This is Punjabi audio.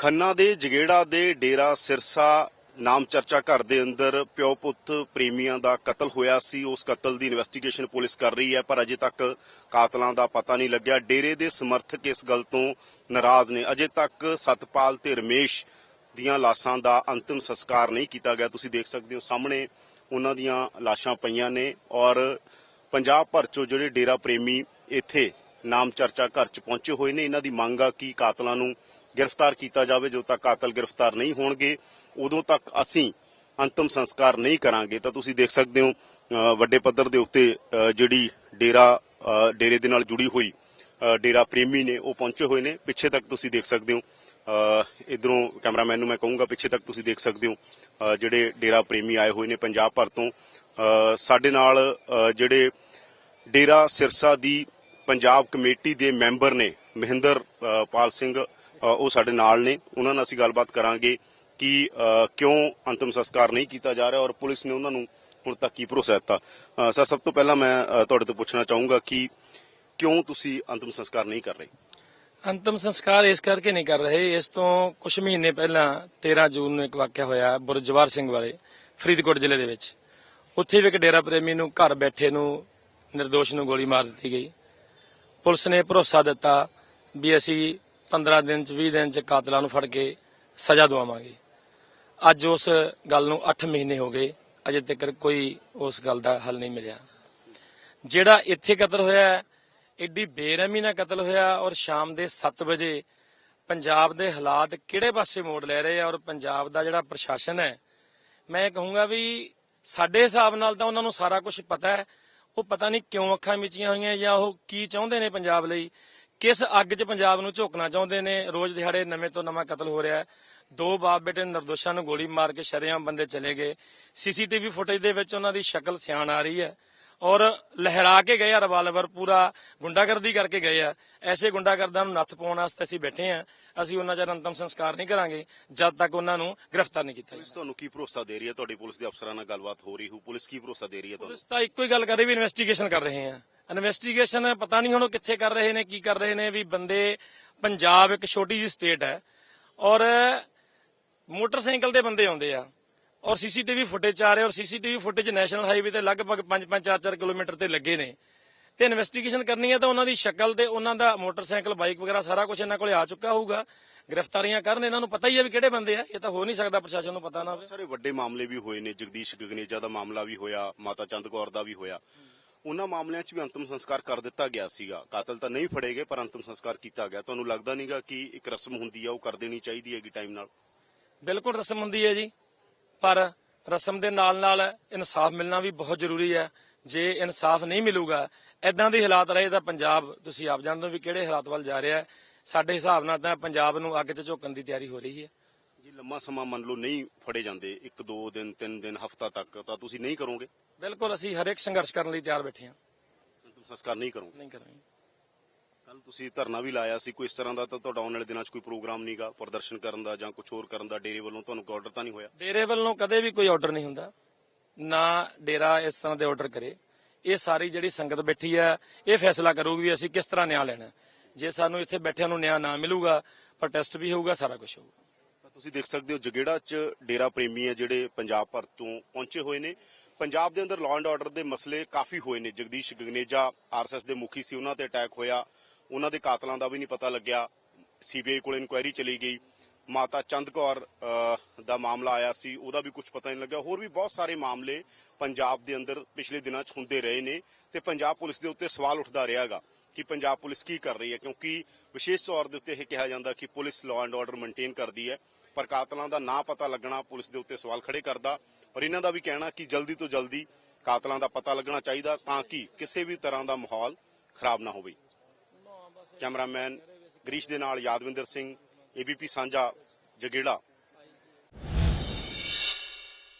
ਖੰਨਾ ਦੇ ਜਗੇੜਾ ਦੇ ਡੇਰਾ ਸਿਰਸਾ ਨਾਮ ਚਰਚਾ ਘਰ ਦੇ ਅੰਦਰ ਪਿਓ ਪੁੱਤ ਪ੍ਰੇਮੀਆਂ ਦਾ ਕਤਲ ਹੋਇਆ ਸੀ। ਉਸ ਕਤਲ ਦੀ ਇਨਵੈਸਟੀਗੇਸ਼ਨ ਪੁਲਿਸ ਕਰ ਰਹੀ ਹੈ, ਪਰ ਅਜੇ ਤੱਕ ਕਾਤਲਾਂ ਦਾ ਪਤਾ ਨਹੀਂ ਲੱਗਿਆ। ਡੇਰੇ ਦੇ ਸਮਰਥਕ ਇਸ ਗੱਲ ਤੋਂ ਨਾਰਾਜ਼ ਨੇ। ਅਜੇ ਤੱਕ ਸਤਪਾਲ ਤੇ ਰਮੇਸ਼ ਦੀਆਂ ਲਾਸ਼ਾਂ ਦਾ ਅੰਤਿਮ ਸੰਸਕਾਰ ਨਹੀਂ ਕੀਤਾ ਗਿਆ। ਤੁਸੀਂ ਦੇਖ ਸਕਦੇ ਹੋ ਸਾਹਮਣੇ ਉਹਨਾਂ ਦੀਆਂ ਲਾਸ਼ਾਂ ਪਈਆਂ ਨੇ ਔਰ ਪੰਜਾਬ ਭਰ ਚੋਂ ਜਿਹੜੇ ਡੇਰਾ ਪ੍ਰੇਮੀ ਇੱਥੇ ਨਾਮ ਚਰਚਾ ਘਰ ਚ ਪਹੁੰਚੇ ਹੋਏ ਨੇ। ਇਹਨਾਂ ਦੀ ਮੰਗ ਆ ਕਿ ਕਾਤਲਾਂ ਨੂੰ ਗ੍ਰਿਫਤਾਰ ਕੀਤਾ ਜਾਵੇ, ਜਦੋਂ ਤੱਕ ਕਾਤਲ ਗ੍ਰਿਫਤਾਰ ਨਹੀਂ ਹੋਣਗੇ, ਉਦੋਂ ਤੱਕ ਅਸੀਂ ਅੰਤਮ ਸੰਸਕਾਰ ਨਹੀਂ ਕਰਾਂਗੇ। ਤਾਂ ਤੁਸੀਂ ਦੇਖ ਸਕਦੇ ਹੋ ਵੱਡੇ ਪੱਧਰ ਦੇ ਉੱਤੇ ਜਿਹੜੀ ਡੇਰਾ ਡੇਰੇ ਦੇ ਨਾਲ ਜੁੜੀ ਹੋਈ ਡੇਰਾ ਪ੍ਰੇਮੀ ਨੇ, ਉਹ ਪਹੁੰਚੇ ਹੋਏ ਨੇ। ਪਿੱਛੇ ਤੱਕ ਤੁਸੀਂ ਦੇਖ ਸਕਦੇ ਹੋ ਇਧਰੋਂ ਕੈਮਰਾਮੈਨ ਨੂੰ ਮੈਂ ਕਹੂੰਗਾ, ਪਿੱਛੇ ਤੱਕ ਤੁਸੀਂ ਦੇਖ ਸਕਦੇ ਹੋ ਜਿਹੜੇ ਡੇਰਾ ਪ੍ਰੇਮੀ ਆਏ ਹੋਏ ਨੇ ਪੰਜਾਬ ਭਰ ਤੋਂ। ਸਾਡੇ ਨਾਲ ਜਿਹੜੇ ਡੇਰਾ ਸਿਰਸਾ ਦੀ ਪੰਜਾਬ ਕਮੇਟੀ ਦੇ ਮੈਂਬਰ ਨੇ, ਮਹਿੰਦਰ ਪਾਲ ਸਿੰਘ ਉਹ ਸਾਡੇ ਨਾਲ ਨੇ। ਉਹਨਾਂ ਨਾਲ ਅਸੀਂ ਗੱਲਬਾਤ ਕਰਾਂਗੇ ਕਿ ਕਿਉਂ ਅੰਤਮ ਸੰਸਕਾਰ ਨਹੀਂ ਕੀਤਾ ਜਾ ਰਿਹਾ ਔਰ ਪੁਲਿਸ ਨੇ ਉਹਨਾਂ ਨੂੰ ਹੁਣ ਤੱਕ ਕੀ ਭਰੋਸਾ ਦਿੱਤਾ। ਸਰ, ਸਭ ਤੋਂ ਪਹਿਲਾਂ ਮੈਂ ਤੁਹਾਡੇ ਤੋਂ ਪੁੱਛਣਾ ਚਾਹੂੰਗਾ ਕਿ ਕਿਉਂ ਤੁਸੀਂ ਅੰਤਮ ਸੰਸਕਾਰ ਨਹੀਂ ਕਰ ਰਹੇ? ਅੰਤਮ ਸੰਸਕਾਰ ਇਸ ਕਰਕੇ ਨਹੀਂ ਕਰ ਰਹੇ। ਇਸ ਤੋਂ ਕੁਝ ਮਹੀਨੇ ਪਹਿਲਾਂ 13 ਜੂਨ ਨੂੰ ਇੱਕ ਵਾਕਿਆ ਹੋਇਆ ਬੁਰਜਵਾਰ ਸਿੰਘ ਵਾਲੇ ਫਰੀਦਕੋਟ ਜ਼ਿਲ੍ਹੇ ਦੇ ਵਿੱਚ। ਉੱਥੇ ਵੀ ਇੱਕ ਡੇਰਾ ਪ੍ਰੇਮੀ ਨੂੰ ਘਰ ਬੈਠੇ ਨੂੰ ਨਿਰਦੋਸ਼ ਨੂੰ ਗੋਲੀ ਮਾਰ ਦਿੱਤੀ ਗਈ। ਪੁਲਿਸ ਨੇ ਭਰੋਸਾ ਦਿੱਤਾ ਵੀ ਅਸੀਂ 15 ਦਿਨ ਚ 20 ਦਿਨ ਚ ਕਾਤਲਾਂ ਨੂੰ ਫੜ ਕੇ ਸਜ਼ਾ ਦਵਾਵਾਂਗੇ। ਅੱਜ ਉਸ ਗੱਲ ਨੂੰ 8 ਮਹੀਨੇ ਹੋ ਗਏ। ਅਜੇ ਤੱਕ ਕੋਈ ਉਸ ਗੱਲ ਦਾ ਹੱਲ ਨਹੀਂ ਮਿਲਿਆ। ਜਿਹੜਾ ਇੱਥੇ ਕਤਲ ਹੋਇਆ ਹੈ, ਐਡੀ ਬੇਰਹਿਮੀ ਨਾਲ ਕਤਲ ਹੋਇਆ ਔਰ ਸ਼ਾਮ ਦੇ 7 ਵਜੇ ਪੰਜਾਬ ਦੇ ਹਾਲਾਤ ਕਿਹੜੇ ਪਾਸੇ ਮੋੜ ਲੈ ਰਹੇ ਆ ਔਰ ਪੰਜਾਬ ਦਾ ਜਿਹੜਾ ਪ੍ਰਸ਼ਾਸਨ ਹੈ ਮੈਂ ਇਹ ਕਹੂੰਗਾ ਵੀ ਸਾਡੇ ਹਿਸਾਬ ਨਾਲ ਤਾਂ ਉਹਨਾਂ ਨੂੰ ਸਾਰਾ ਕੁਝ ਪਤਾ ਹੈ। ਉਹ ਪਤਾ ਨਹੀਂ ਕਿਉਂ ਅੱਖਾਂ ਮਿਚੀਆਂ ਹੋਈਆਂ ਜਾਂ ਉਹ ਕੀ ਚਾਹੁੰਦੇ ਨੇ ਪੰਜਾਬ ਲਈ। ਕਿਸ ਅੱਗ 'ਚ ਪੰਜਾਬ ਨੂੰ ਝੋਕਣਾ ਚਾਹੁੰਦੇ ਨੇ? ਰੋਜ਼ ਦਿਹਾੜੇ ਨਵੇਂ ਤੋਂ ਨਵਾਂ ਕਤਲ ਹੋ ਰਿਹਾ ਹੈ। ਦੋ ਬਾਪ ਬੇਟੇ ਨਿਰਦੋਸ਼ਾਂ ਨੂੰ ਗੋਲੀ ਮਾਰ ਕੇ ਸ਼ਰੇਆਮ ਬੰਦੇ ਚਲੇ ਗਏ। ਸੀਸੀਟੀਵੀ ਫੁਟੇਜ ਦੇ ਵਿੱਚ ਉਹਨਾਂ ਦੀ ਸ਼ਕਲ ਸਿਆਣ ਆ ਰਹੀ ਹੈ। ਔਰ ਲਹਿਰਾ ਕੇ ਗਏ ਆ ਰਿਵਾਲਵਰ ਪੂਰਾ ਗੁੰਡਾਗਰਦੀ ਕਰਕੇ ਗਏ ਆ। ਐਸੇ ਗੁੰਡਾਗਰਦਾਂ ਨੂੰ ਨੱਥ ਪਾਉਣ ਵਾਸਤੇ ਅਸੀਂ ਬੈਠੇ ਆ। ਅਸੀਂ ਉਹਨਾਂ ਚਿਰ ਅੰਤਮ ਸੰਸਕਾਰ ਨਹੀਂ ਕਰਾਂਗੇ ਜਦ ਤੱਕ ਉਹਨਾਂ ਨੂੰ ਗ੍ਰਿਫਤਾਰ ਨਹੀਂ ਕੀਤਾ ਪੁਲਿਸ ਜਾਂਦਾ ਤੁਹਾਨੂੰ ਕੀ ਭਰੋਸਾ ਦੇ ਰਹੀ ਹੈ? ਤੁਹਾਡੀ ਪੁਲਿਸ ਦੇ ਅਫਸਰਾਂ ਨਾਲ ਗੱਲਬਾਤ ਹੋ ਰਹੀ ਹੋ ਪੁਲਿਸ ਕੀ ਭਰੋਸਾ ਦੇ ਰਹੀ ਹੈ ਤੁਹਾਨੂੰ? ਪੁਲਿਸ ਤਾਂ ਇੱਕੋ ਹੀ ਗੱਲ ਕਰ ਰਹੀ ਵੀ ਇਨਵੈਸਟੀਗੇਸ਼ਨ ਕਰ ਰਹੇ ਆ। ਇਨਵੈਸਟੀਗੇਸ਼ਨ ਪਤਾ ਨਹੀਂ ਹੁਣ ਉਹ ਕਿੱਥੇ ਕਰ ਰਹੇ ਨੇ ਕੀ ਕਰ ਰਹੇ ਨੇ ਵੀ ਬੰਦੇ ਪੰਜਾਬ ਇੱਕ ਛੋਟੀ ਜਿਹੀ ਸਟੇਟ ਹੈ। ਔਰ ਮੋਟਰਸਾਈਕਲ ਤੇ ਬੰਦੇ ਆਉਂਦੇ ਆ। ਔਰ ਸੀਸੀਟੀਵੀ ਫੁਟੇਜ ਆ ਰਹੇ ਔਰ ਸੀਸੀਟੀਵੀ ਫੁਟੇਜ ਨੈਸ਼ਨਲ ਹਾਈਵੇ ਤੇ ਲਗਭਗ 5-5 4-4 ਕਿਲੋਮੀਟਰ ਤੇ ਲੱਗੇ ਨੇ। ਤੇ ਇਨਵੈਸਟੀਗੇਸ਼ਨ ਕਰਨੀ ਹੈ ਤਾਂ ਉਹਨਾਂ ਦੀ ਸ਼ਕਲ ਤੇ ਉਹਨਾਂ ਦਾ ਮੋਟਰਸਾਈਕਲ ਬਾਈਕ ਵਗੈਰਾ ਸਾਰਾ ਕੁਝ ਇਹਨਾਂ ਕੋਲੇ ਆ ਚੁੱਕਾ ਹੋਊਗਾ। ਗ੍ਰਿਫਤਾਰੀਆਂ ਕਰਨ ਇਹਨਾਂ ਨੂੰ ਪਤਾ ਹੀ ਹੈ ਵੀ ਕਿਹੜੇ ਬੰਦੇ ਆ ਇਹ ਤਾਂ ਹੋ ਨਹੀਂ ਸਕਦਾ ਪ੍ਰਸ਼ਾਸਨ ਨੂੰ ਪਤਾ ਨਾ ਹੋਵੇ। ਸਾਰੇ ਵੱਡੇ ਮਾਮਲੇ ਵੀ ਹੋਏ ਨੇ ਜਗਦੀਸ਼ ਗਗਨੇਜਾ ਦਾ ਮਾਮਲਾ ਵੀ ਹੋਇਆ ਮਾਤਾ ਚੰਦ ਕੌਰ ਦਾ ਵੀ ਹੋਇਆ। ਉਹਨਾਂ ਮਾਮਲਿਆਂ 'ਚ ਵੀ ਅੰਤਮ ਸੰਸਕਾਰ ਕਰ ਦਿੱਤਾ ਗਿਆ ਸੀਗਾ। ਕਾਤਲ ਤਾਂ ਨਹੀਂ ਫੜੇ ਗਏ ਪਰ ਅੰਤਮ ਸੰਸਕਾਰ ਕੀਤਾ ਗਿਆ। ਤੁਹਾਨੂੰ ਲੱਗਦਾ ਨਹੀਂਗਾ ਕਿ ਇੱਕ ਰਸਮ ਹੁੰਦੀ ਆ ਉਹ ਕਰ ਦੇਣੀ ਚਾਹੀਦੀ ਹੈਗੀ ਟਾਈਮ ਨਾਲ? ਬਿਲਕੁਲ ਰਸਮ ਹੁੰਦੀ ਹੈ ਜੀ। ਪਰ ਰਸਮ ਦੇ ਨਾਲ ਨਾਲ ਇਨਸਾਫ ਮਿਲਣਾ ਵੀ ਬਹੁਤ ਜ਼ਰੂਰੀ ਹੈ। ਜੇ ਇਨਸਾਫ ਨਹੀਂ ਮਿਲੂਗਾ ਐਦਾਂ ਦੇ ਹਾਲਾਤ ਰਹੇ ਤਾਂ ਪੰਜਾਬ ਤੁਸੀਂ ਆਪ ਜਾਣਦੇ ਹੋ ਵੀ ਕਿਹੜੇ ਹਾਲਾਤ ਵੱਲ ਜਾ ਰਿਹਾ ਹੈ। ਸਾਡੇ ਹਿਸਾਬ ਨਾਲ ਤਾਂ ਪੰਜਾਬ ਨੂੰ ਅੱਗ 'ਚ ਝੋਕਣ ਦੀ ਤਿਆਰੀ ਹੋ ਰਹੀ ਹੈ। ਜੇ ਲੰਮਾ ਸਮਾਂ ਮੰਨ ਲਓ ਨਹੀਂ ਫੜੇ ਜਾਂਦੇ ਇੱਕ ਦੋ ਦਿਨ ਤਿੰਨ ਦਿਨ ਹਫਤਾ ਤੱਕ ਤਾਂ ਤੁਸੀਂ ਨਹੀਂ ਕਰੋਗੇ? ਬਿਲਕੁਲ ਅਸੀਂ ਹਰ ਇੱਕ ਸੰਘਰਸ਼ ਕਰਨ ਲਈ ਤਿਆਰ ਬੈਠੇ ਹਾਂ। ਅੰਤਮ ਸੰਸਕਾਰ ਨਹੀਂ ਕਰੋਗੇ? ਨਹੀਂ ਕਰਾਂਗੇ। ਕੱਲ ਤੁਸੀਂ ਧਰਨਾ ਵੀ ਲਾਇਆ ਸੀ ਕੋਈ ਇਸ ਤਰ੍ਹਾਂ ਦਾ ਤਾਂ ਤੁਹਾਡਾ ਆਉਣ ਵਾਲੇ ਦਿਨਾਂ 'ਚ ਕੋਈ ਪ੍ਰੋਗਰਾਮ ਨਹੀਂਗਾ ਪ੍ਰਦਰਸ਼ਨ ਕਰਨ ਦਾ ਜਾਂ ਕੁਝ ਹੋਰ ਕਰਨ ਦਾ? ਡੇਰੇ ਵੱਲੋਂ ਤੁਹਾਨੂੰ ਕੋਈ ਆਰਡਰ ਤਾਂ ਨਹੀਂ ਹੋਇਆ? ਡੇਰੇ ਵੱਲੋਂ ਕਦੇ ਵੀ ਕੋਈ ਆਰਡਰ ਨਹੀਂ ਹੁੰਦਾ। ਨਾ ਡੇਰਾ ਇਸ ਤਰ੍ਹਾਂ ਦੇ ਆਰਡਰ ਕਰੇ। ਇਹ ਸਾਰੀ ਜਿਹੜੀ ਸੰਗਤ ਬੈਠੀ ਹੈ ਇਹ ਫੈਸਲਾ ਕਰੂਗੀ ਵੀ ਅਸੀਂ ਕਿਸ ਤਰ੍ਹਾਂ ਨਿਆਂ ਲੈਣਾ। ਜੇ ਸਾਨੂੰ ਇੱਥੇ ਬੈਠਿਆਂ ਨੂੰ ਨਿਆਂ ਨਾ ਮਿਲੂਗਾ ਪ੍ਰੋਟੈਸਟ ਵੀ ਹੋਊਗਾ ਸਾਰਾ ਕੁਝ ਹੋਊਗਾ। ਤੁਸੀਂ ਦੇਖ ਸਕਦੇ ਹੋ ਜਗੇੜਾ 'ਚ ਡੇਰਾ ਪ੍ਰੇਮੀ ਹੈ ਜਿਹੜੇ ਪੰਜਾਬ ਭਰ ਤੋਂ ਪਹੁੰਚੇ ਹੋਏ ਨੇ। ਪੰਜਾਬ ਦੇ ਅੰਦਰ ਲਾਅ ਐਂਡ ਆਰਡਰ ਦੇ ਮਸਲੇ ਕਾਫੀ ਹੋਏ ਨੇ। ਜਗਦੀਸ਼ ਗਗਨੇਜਾ ਆਰਐਸਐਸ ਦੇ ਮੁਖੀ ਸੀ ਉਹਨਾਂ ਤੇ ਅਟੈਕ ਹੋਇਆ। ਉਹਨਾਂ ਦੇ ਕਾਤਲਾਂ ਦਾ ਵੀ ਨਹੀਂ ਪਤਾ ਲੱਗਿਆ। ਸੀਬੀਆਈ ਕੋਲ ਇਨਕੁਆਇਰੀ ਚਲੀ ਗਈ। ਮਾਤਾ ਚੰਦ ਕੌਰ ਦਾ ਮਾਮਲਾ ਆਇਆ ਸੀ, ਉਹਦਾ ਵੀ ਕੁਝ ਪਤਾ ਨਹੀਂ ਲੱਗਿਆ। ਹੋਰ ਵੀ ਬਹੁਤ ਸਾਰੇ ਮਾਮਲੇ ਪੰਜਾਬ ਦੇ ਅੰਦਰ ਪਿਛਲੇ ਦਿਨਾਂ 'ਚ ਹੁੰਦੇ ਰਹੇ ਨੇ ਤੇ ਪੰਜਾਬ ਪੁਲਿਸ ਦੇ ਉੱਤੇ ਸਵਾਲ ਉੱਠਦਾ ਰਿਹਾਗਾ ਕਿ ਪੰਜਾਬ ਪੁਲਿਸ ਕੀ ਕਰ ਰਹੀ ਹੈ, ਕਿਉਂਕਿ ਵਿਸ਼ੇਸ਼ ਤੌਰ ਦੇ ਉੱਤੇ ਇਹ ਕਿਹਾ ਜਾਂਦਾ ਕਿ police law and order maintain ਕਰਦੀ ਹੈ, ਪਰ ਕਾਤਲਾਂ ਦਾ ਨਾਂ ਪਤਾ ਲੱਗਣਾ ਪੁਲਿਸ ਦੇ ਉੱਤੇ ਸਵਾਲ ਖੜੇ ਕਰਦਾ। ਔਰ ਇਹਨਾਂ ਦਾ ਵੀ ਕਹਿਣਾ ਕਿ ਜਲਦੀ ਤੋਂ ਜਲਦੀ ਕਾਤਲਾਂ ਦਾ ਪਤਾ ਲੱਗਣਾ ਚਾਹੀਦਾ ਤਾਂ ਕਿ ਕਿਸੇ ਵੀ ਤਰ੍ਹਾਂ ਦਾ ਮਾਹੌਲ ਖਰਾਬ ਨਾ ਹੋਵੇ। ਕੈਮਰਾਮੈਨ ਗਰੀਸ਼ ਦੇ ਨਾਲ ਯਾਦਵਿੰਦਰ ਸਿੰਘ ਏਬੀਪੀ ਸਾਂਝਾ ਜਗੇੜਾ।